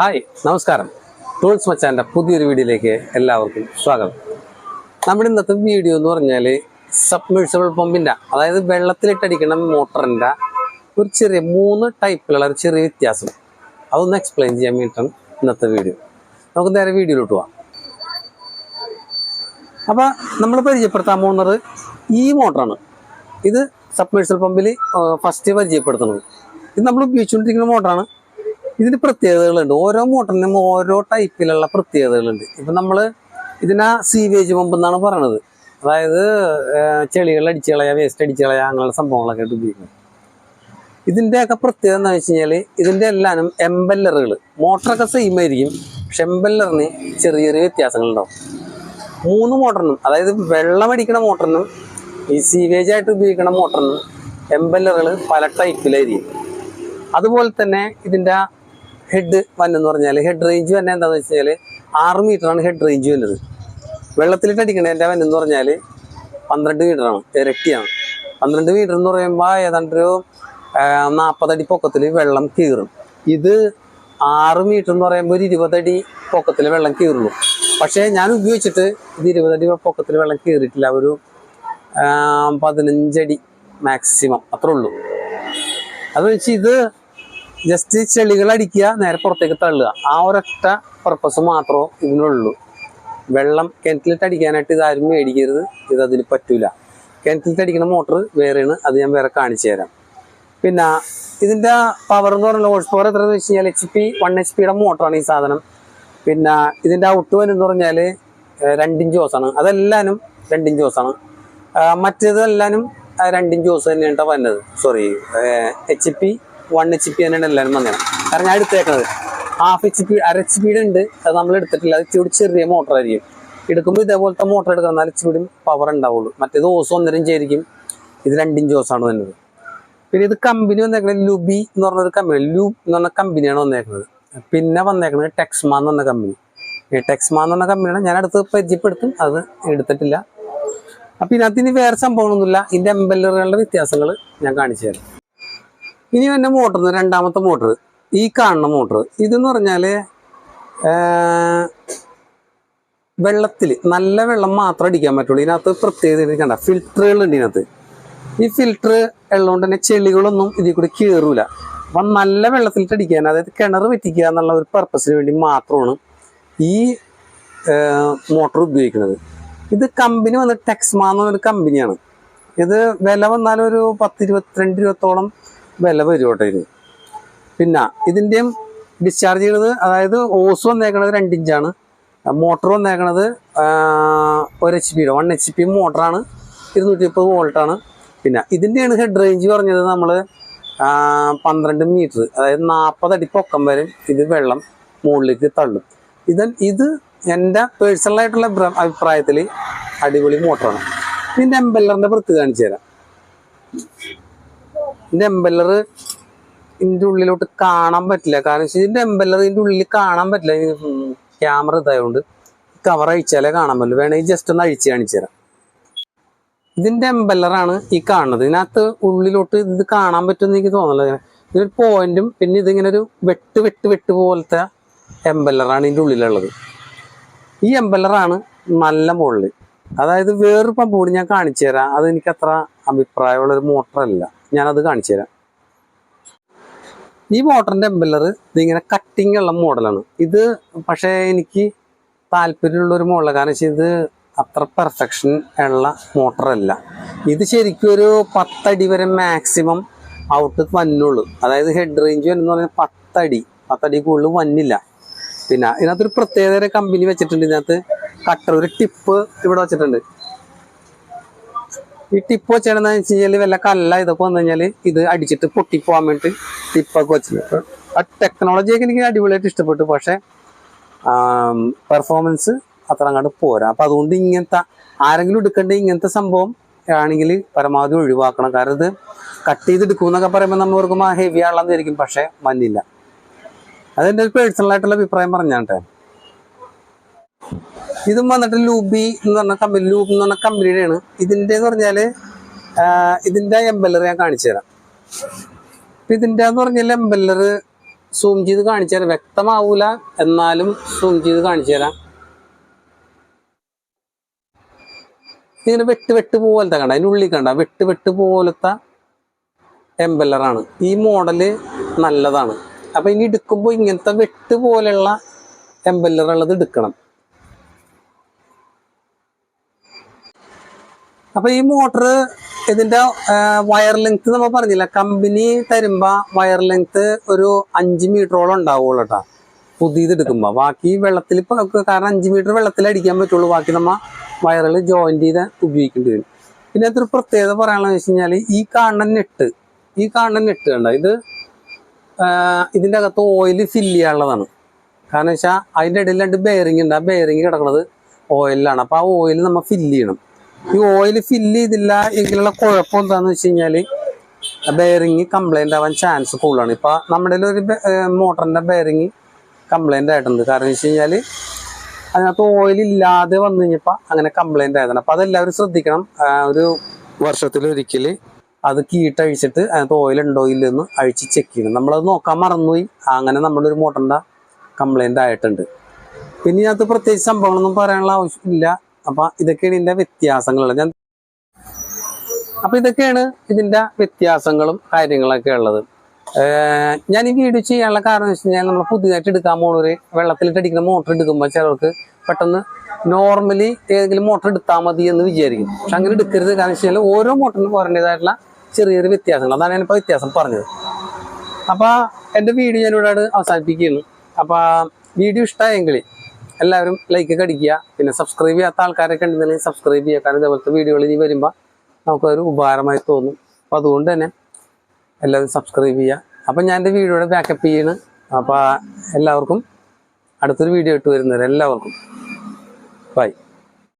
Hi നമസ്കാരം. Tools മച്ചാന്റെ പുതിയൊരു വീഡിയോയിലേക്ക് എല്ലാവർക്കും സ്വാഗതം. നമ്മുടെ ഇന്നത്തെ വീഡിയോ എന്ന് പറഞ്ഞാൽ സബ്മേഴ്സിബിൾ പമ്പിന്റെ അതായത് വെള്ളത്തിലിട്ടടിക്കുന്ന മോട്ടറിന്റെ ഒരു ചെറിയ മൂന്ന് ടൈപ്പിലുള്ള ഒരു ചെറിയ വ്യത്യാസം. അതൊന്ന് എക്സ്പ്ലെയിൻ ചെയ്യാൻ വേണ്ടിയിട്ടാണ് ഇന്നത്തെ വീഡിയോ. നമുക്ക് നേരെ വീഡിയോയിലോട്ട് പോവാം. അപ്പോൾ നമ്മൾ പരിചയപ്പെടുത്താൻ പോകുന്നത് ഈ മോട്ടറാണ്. ഇത് സബ്മേഴ്സൽ പമ്പിൽ ഫസ്റ്റ് പരിചയപ്പെടുത്തുന്നത്. ഇത് നമ്മൾ ഉപയോഗിച്ചുകൊണ്ടിരിക്കുന്ന മോട്ടറാണ്. ഇതിന് പ്രത്യേകതകളുണ്ട്. ഓരോ മോട്ടറിനും ഓരോ ടൈപ്പിലുള്ള പ്രത്യേകതകളുണ്ട്. ഇപ്പം നമ്മൾ ഇതിനാ സീവേജ് പമ്പ് എന്നാണ് പറയണത്. അതായത് ചെളികൾ അടിച്ചു കളയുക വേസ്റ്റ് അടിച്ചു കളയുക അങ്ങനെയുള്ള സംഭവങ്ങളൊക്കെ ആയിട്ട് ഉപയോഗിക്കുന്നത്. ഇതിന്റെയൊക്കെ പ്രത്യേകത എന്താ വെച്ച് കഴിഞ്ഞാൽ ഇതിന്റെ എല്ലാനും എംബല്ലറുകൾ മോട്ടറൊക്കെ സെയിം ആയിരിക്കും പക്ഷെ എംബല്ലറിന് ചെറിയ ചെറിയ വ്യത്യാസങ്ങളുണ്ടാവും. മൂന്ന് മോട്ടറിനും അതായത് വെള്ളം അടിക്കണ മോട്ടറിനും ഈ സീവേജ് ആയിട്ട് ഉപയോഗിക്കുന്ന മോട്ടറിനും എംബല്ലറുകൾ പല ടൈപ്പിലായിരിക്കും അതുപോലെ തന്നെ ഇതിന്റെ ഹെഡ് വന്നെന്ന് പറഞ്ഞാൽ ഹെഡ് റേഞ്ച് വന്ന എന്താണെന്ന് വെച്ച് കഴിഞ്ഞാൽ ആറ് മീറ്ററാണ് ഹെഡ് റേഞ്ച് വരുന്നത് വെള്ളത്തിലിട്ട് അടിക്കണതിന്റെ വന്നെന്ന് പറഞ്ഞാൽ പന്ത്രണ്ട് മീറ്ററാണ് ഇരട്ടിയാണ്. പന്ത്രണ്ട് മീറ്റർ എന്ന് പറയുമ്പോൾ ഏതാണ്ട് ഒരു നാൽപ്പതടി പൊക്കത്തിൽ വെള്ളം കീറും. ഇത് ആറ് മീറ്റർ എന്ന് പറയുമ്പോൾ ഒരു ഇരുപതടി പൊക്കത്തിൽ വെള്ളം കീറുള്ളൂ. പക്ഷേ ഞാൻ ഉപയോഗിച്ചിട്ട് ഇത് ഇരുപതടി പൊക്കത്തിൽ വെള്ളം കീറിയിട്ടില്ല ഒരു പതിനഞ്ചടി മാക്സിമം അത്രേ ഉള്ളൂ. അത് വെച്ച് ഇത് ജസ്റ്റ് ചെളികൾ അടിക്കുക നേരെ പുറത്തേക്ക് തള്ളുക. ആ ഒരൊറ്റ പർപ്പസ് മാത്രമേ ഇതിനുള്ളൂ. വെള്ളം കിണറ്റിലിട്ട് അടിക്കാനായിട്ട് ഇതാരും മേടിക്കരുത്. ഇത് അതിന് പറ്റൂല. കിണറ്റിലിട്ട് അടിക്കുന്ന മോട്ടർ വേറെയാണ്. അത് ഞാൻ വേറെ കാണിച്ചു തരാം. പിന്നെ ഇതിന്റെ പവർ എന്ന് പറയുന്നത് ഹോഴ്സ് പവർ എത്രയെന്ന് വെച്ച് കഴിഞ്ഞാൽ എച്ച് പി വൺ എച്ച് പിയുടെ മോട്ടറാണ് ഈ സാധനം. പിന്നെ ഇതിന്റെ ഔട്ട് വൻ എന്ന് പറഞ്ഞാൽ രണ്ടിഞ്ച് ഹോസാണ് അതെല്ലാനും രണ്ടിഞ്ച് ഹോസാണ് മറ്റേതെല്ലാനും രണ്ടിഞ്ച് ഓസ് തന്നെയാണ് വന്നത്. Sorry H P one H P തന്നെയാണ് എല്ലാവരും വന്നത് കാരണം ഞാൻ എടുത്തേക്കുന്നത് ഹാഫ് എച്ച് പി അര എച്ച് പിയുടെ ഉണ്ട്. അത് നമ്മൾ എടുത്തിട്ടില്ല. അത് ഇച്ചിരി ചെറിയ മോട്ടർ ആയിരിക്കും. എടുക്കുമ്പോൾ ഇതേപോലത്തെ മോട്ടർ എടുക്കണം. എന്നാൽ ഇച്ചിരി പവർ ഉണ്ടാവുള്ളൂ. മറ്റേത് ഹോസ് ഒന്നരഞ്ച് ആയിരിക്കും. ഇത് രണ്ടിഞ്ച് ഓസാണ് വന്നത്. പിന്നെ ഇത് കമ്പനി വന്നേക്കുന്നത് ലുബി എന്ന് പറഞ്ഞൊരു കമ്പനി ലൂബ് എന്ന് പറഞ്ഞ കമ്പനിയാണ് വന്നേക്കുന്നത് പിന്നെ വന്നേക്കുന്നത് ടെക്സ്മ എന്ന് പറഞ്ഞ കമ്പനി ഈ ടെക്സ്മ എന്ന് പറഞ്ഞ കമ്പനിയാണ് ഞാൻ അടുത്ത് പരിചയപ്പെടുത്തും. അത് എടുത്തിട്ടില്ല. അപ്പം ഇതിനകത്ത് ഇനി വേറെ സംഭവങ്ങളൊന്നുമില്ല. ഇതിന്റെ എംബല്ലറുകളുടെ വ്യത്യാസങ്ങൾ ഞാൻ കാണിച്ചു തരാം ഇനി തന്നെ മോട്ടർ രണ്ടാമത്തെ മോട്ടർ ഈ കാണുന്ന മോട്ടർ ഇതെന്ന് പറഞ്ഞാൽ വെള്ളത്തിൽ നല്ല വെള്ളം മാത്രം അടിക്കാൻ പറ്റുള്ളൂ. ഇതിനകത്ത് പ്രത്യേകത കണ്ട ഫിൽറ്ററുകൾ ഉണ്ട് ഇതിനകത്ത്. ഈ ഫിൽറ്റർ ഉള്ളതുകൊണ്ട് തന്നെ ചെളികളൊന്നും ഇതിൽ കൂടി കയറൂല അപ്പം നല്ല വെള്ളത്തിലിട്ട് അടിക്കാൻ അതായത് കിണർ വെറ്റിക്കുക എന്നുള്ള ഒരു പർപ്പസിന് വേണ്ടി മാത്രമാണ് ഈ മോട്ടോർ ഉപയോഗിക്കുന്നത്. ഇത് കമ്പനി വന്ന് ടെക്സ്മ പറഞ്ഞൊരു കമ്പനിയാണ് ഇത് വില വന്നാലും ഒരു പത്ത് ഇരുപത്തിരണ്ട് ഇരുപത്തോളം വില വരും കേട്ടോ ഇതിന് പിന്നെ ഇതിന്റെയും ഡിസ്ചാർജ് ചെയ്യണത് അതായത് ഓസ് വന്നേക്കണത് രണ്ട് ഇഞ്ചാണ് മോട്ടർ വന്നേക്കണത് ഒരു എച്ച് പിയുടെ വൺ എച്ച് പി മോട്ടറാണ് ഇരുന്നൂറ്റി മുപ്പത് വോൾട്ടാണ് പിന്നെ ഇതിന്റെയാണ് ഹെഡ് റേഞ്ച് പറഞ്ഞത് നമ്മൾ പന്ത്രണ്ട് മീറ്റർ അതായത് നാൽപ്പത് അടി പൊക്കം വരെ ഇത് വെള്ളം മുകളിലേക്ക് തള്ളും. ഇത് ഇത് എന്റെ പേഴ്സണലായിട്ടുള്ള അഭിപ്രായത്തിൽ അടിപൊളി മോട്ടറാണ് ഇതിന്റെ എംബെല്ലറിന്റെ വൃത്തി കാണിച്ചു തരാം. ഇതിന്റെ എംബല്ലർ ഇതിന്റെ ഉള്ളിലോട്ട് കാണാൻ പറ്റില്ല. കാരണം വെച്ചാൽ ഇതിന്റെ എംബല്ലർ ഉള്ളിൽ കാണാൻ പറ്റില്ല. ക്യാമറ ഇതായതുകൊണ്ട് കവർ അഴിച്ചാലേ കാണാൻ പറ്റുള്ളൂ വേണമെങ്കിൽ ജസ്റ്റ് ഒന്ന് അഴിച്ച് കാണിച്ചു തരാം. ഇതിന്റെ എംബല്ലറാണ് ഈ കാണുന്നത്. ഇതിനകത്ത് ഉള്ളിലോട്ട് ഇത് കാണാൻ പറ്റുമെന്ന് എനിക്ക് തോന്നുന്നില്ല. ഇതൊരു പോയിന്റും പിന്നെ ഇതിങ്ങനെ ഒരു വെട്ട് വെട്ട് വെട്ട് പോലത്തെ എംബല്ലറാണ് ഇതിന്റെ ഉള്ളിലുള്ളത്. ഈ എംബല്ലറാണ് നല്ല മുകളിൽ അതായത് വേറൊരു പമ്പ് കൂടി ഞാൻ കാണിച്ചു തരാം. അത് എനിക്ക് അത്ര അഭിപ്രായമുള്ള ഒരു മോട്ടറല്ല ഞാനത് കാണിച്ചു തരാം. ഈ മോട്ടറിന്റെ എംബല്ലർ ഇതിങ്ങനെ കട്ടിങ് ഉള്ള മോഡലാണ്. ഇത് പക്ഷേ എനിക്ക് താല്പര്യമുള്ള ഒരു മോഡലാണ്. കാരണം വെച്ചാൽ ഇത് അത്ര പെർഫെക്ഷൻ ഉള്ള മോട്ടറല്ല. ഇത് ശരിക്കും ഒരു പത്തടി വരെ മാക്സിമം ഔട്ട് വന്നുള്ളൂ. അതായത് ഹെഡ് റേഞ്ച് വരുന്ന പറഞ്ഞാൽ പത്തടി. പത്തടി കൂടുതൽ വന്നില്ല. പിന്നെ ഇതിനകത്തൊരു പ്രത്യേകതര കമ്പനി വെച്ചിട്ടുണ്ട്. ഇതിനകത്ത് കട്ടർ ഒരു ടിപ്പ് ഇവിടെ വെച്ചിട്ടുണ്ട്. ഈ ടിപ്പ് വെച്ചിടുന്ന വെച്ച് വല്ല കല്ല ഇതൊക്കെ വന്നു കഴിഞ്ഞാൽ ഇത് അടിച്ചിട്ട് പൊട്ടിപ്പോവാൻ വേണ്ടി ടിപ്പൊക്കെ വെച്ചിട്ട് ആ ടെക്നോളജിയൊക്കെ എനിക്ക് അടിപൊളിയായിട്ട് ഇഷ്ടപ്പെട്ടു. പക്ഷെ പെർഫോമൻസ് അത്ര അങ്ങോട്ട് പോരാ. അപ്പം അതുകൊണ്ട് ഇങ്ങനത്തെ ആരെങ്കിലും എടുക്കേണ്ട ഇങ്ങനത്തെ സംഭവം ആണെങ്കിൽ പരമാവധി ഒഴിവാക്കണം. കാരണം ഇത് കട്ട് ചെയ്തെടുക്കുമെന്നൊക്കെ പറയുമ്പോൾ നമ്മൾ ഓർക്കുമ്പോൾ ഹെവി ആണെന്ന് വിചാരിക്കും. പക്ഷേ മഞ്ഞില്ല അതെന്റെ ഒരു പേഴ്സണൽ ആയിട്ടുള്ള അഭിപ്രായം പറഞ്ഞാട്ടെ. ഇതും വന്നിട്ട് ലൂബി എന്ന് പറഞ്ഞ കമ്പനി ലൂബ് എന്ന് പറഞ്ഞ കമ്പനിയുടെയാണ് ഇതിന്റെ എന്ന് പറഞ്ഞാൽ ഇതിന്റെ എംബല്ലർ ഞാൻ കാണിച്ചു തരാം. ഇപ്പം ഇതിന്റെ എന്ന് പറഞ്ഞാൽ എംബല്ലർ സൂം ചെയ്ത് കാണിച്ചു തരാം. വ്യക്തമാവൂല എന്നാലും സൂം ചെയ്ത് കാണിച്ചു തരാം. ഇങ്ങനെ വെട്ട് വെട്ട് പോലത്തെ കണ്ട അതിന്റെ ഉള്ളിൽ കണ്ട വെട്ട് വെട്ട് പോലത്തെ എംബല്ലറാണ് ഈ മോഡൽ നല്ലതാണ്. അപ്പൊ ഇനി എടുക്കുമ്പോൾ ഇങ്ങനത്തെ വെട്ട് പോലെയുള്ള എംബല്ലർ ഉള്ളത് എടുക്കണം. അപ്പൊ ഈ മോട്ടർ ഇതിന്റെ വയർ ലെങ്ത് നമ്മൾ പറഞ്ഞില്ല? കമ്പനി തരുമ്പോ വയർ ലെങ്ത് ഒരു അഞ്ച് മീറ്ററോളം ഉണ്ടാവുള്ളൂ കേട്ടോ പുതിയത് എടുക്കുമ്പോ ബാക്കി വെള്ളത്തിൽ ഇപ്പൊ കാരണം അഞ്ച് മീറ്റർ വെള്ളത്തിൽ അടിക്കാൻ പറ്റുള്ളൂ. ബാക്കി നമ്മ വയറിൽ ജോയിന്റ് ചെയ്ത് ഉപയോഗിക്കേണ്ടി വരും. പിന്നെ അതൊരു പ്രത്യേകത പറയാനുള്ള വെച്ച് കഴിഞ്ഞാൽ ഈ കാണുന്ന നെട്ട് ഈ കാണുന്ന നെട്ട് കണ്ട? ഇത് ഇതിന്റെ അകത്ത് ഓയിൽ ഫില്ല് ചെയ്യാനുള്ളതാണ്. കാരണം വെച്ചാൽ അതിന്റെ ഇടയിൽ രണ്ട് ബെയറിംഗ് ഉണ്ട്. ആ ബെയറിംഗ് കിടക്കുന്നത് ഓയിലാണ് അപ്പൊ ആ ഓയിൽ നമ്മൾ ഫില്ല് ചെയ്യണം. ഈ ഓയിൽ ഫില്ല് ചെയ്തില്ല എങ്കിലുള്ള കുഴപ്പം എന്താന്ന് വെച്ച് കഴിഞ്ഞാൽ ബെയറിങ് കംപ്ലൈന്റ് ആവാൻ ചാൻസ് കൂടുതലാണ്. ഇപ്പൊ നമ്മുടെ ഒരു മോട്ടറിന്റെ ബെയറിങ് കംപ്ലൈന്റ് ആയിട്ടുണ്ട്. കാരണം വെച്ച് കഴിഞ്ഞാൽ അതിനകത്ത് ഓയിൽ ഇല്ലാതെ വന്നു കഴിഞ്ഞപ്പോ അങ്ങനെ കംപ്ലൈന്റ് ആയതാണ്. അപ്പൊ അതെല്ലാവരും ശ്രദ്ധിക്കണം. ഒരു വർഷത്തിലൊരിക്കൽ അത് കീട്ടഴിച്ചിട്ട് അതിനകത്ത് ഓയിൽ ഉണ്ടോ ഇല്ലെന്ന് അഴിച്ച് ചെക്ക് ചെയ്യണം. നമ്മളത് നോക്കാൻ മറന്നുപോയി. അങ്ങനെ നമ്മുടെ ഒരു മോട്ടറിന്റെ കംപ്ലൈന്റ് ആയിട്ടുണ്ട്. പിന്നെ ഇതിനകത്ത് പ്രത്യേകിച്ച് സംഭവങ്ങളൊന്നും പറയാനുള്ള ആവശ്യമില്ല അപ്പൊ ഇതൊക്കെയാണ് ഇതിന്റെ വ്യത്യാസങ്ങൾ ഞാൻ അപ്പൊ ഇതൊക്കെയാണ് ഇതിന്റെ വ്യത്യാസങ്ങളും കാര്യങ്ങളൊക്കെ ഉള്ളത്. ഞാൻ ഈ വീഡിയോ ചെയ്യാനുള്ള കാരണം വെച്ച് കഴിഞ്ഞാൽ നമ്മൾ പുതിയതായിട്ട് എടുക്കാൻ പോണൊരു വെള്ളത്തിലിട്ട് അടിക്കുന്ന മോട്ടർ എടുക്കുമ്പോൾ ചിലർക്ക് പെട്ടെന്ന് നോർമലി ഏതെങ്കിലും മോട്ടർ എടുത്താൽ മതി എന്ന് വിചാരിക്കും. പക്ഷെ അങ്ങനെ എടുക്കരുത്. കാരണം വെച്ച് കഴിഞ്ഞാൽ ഓരോ മോട്ടറിനും പറഞ്ഞതായിട്ടുള്ള ചെറിയൊരു വ്യത്യാസങ്ങൾ. അതാണ് ഞാനിപ്പോൾ വ്യത്യാസം പറഞ്ഞത്. അപ്പോൾ എന്റെ വീഡിയോ ഞാനിവിടെ അവസാനിപ്പിക്കുകയാണ് അപ്പോൾ വീഡിയോ ഇഷ്ടമായെങ്കിൽ എല്ലാവരും ലൈക്ക് അടിക്കുക പിന്നെ സബ്സ്ക്രൈബ് ചെയ്യാത്ത ആൾക്കാരൊക്കെ ഉണ്ടെന്നുണ്ടെങ്കിൽ സബ്സ്ക്രൈബ് ചെയ്യുക. കാരണം ഇതേപോലത്തെ വീഡിയോകൾ ഇനി വരുമ്പോൾ നമുക്കൊരു ഉപകാരമായി തോന്നും. അപ്പോൾ അതുകൊണ്ട് തന്നെ എല്ലാവരും സബ്സ്ക്രൈബ് ചെയ്യുക. അപ്പം ഞാൻ എന്റെ വീഡിയോയുടെ ബാക്കപ്പ് ചെയ്യണ്. അപ്പോൾ എല്ലാവർക്കും അടുത്തൊരു വീഡിയോ ഇട്ട് വരുന്നവരെ എല്ലാവർക്കും. ബൈ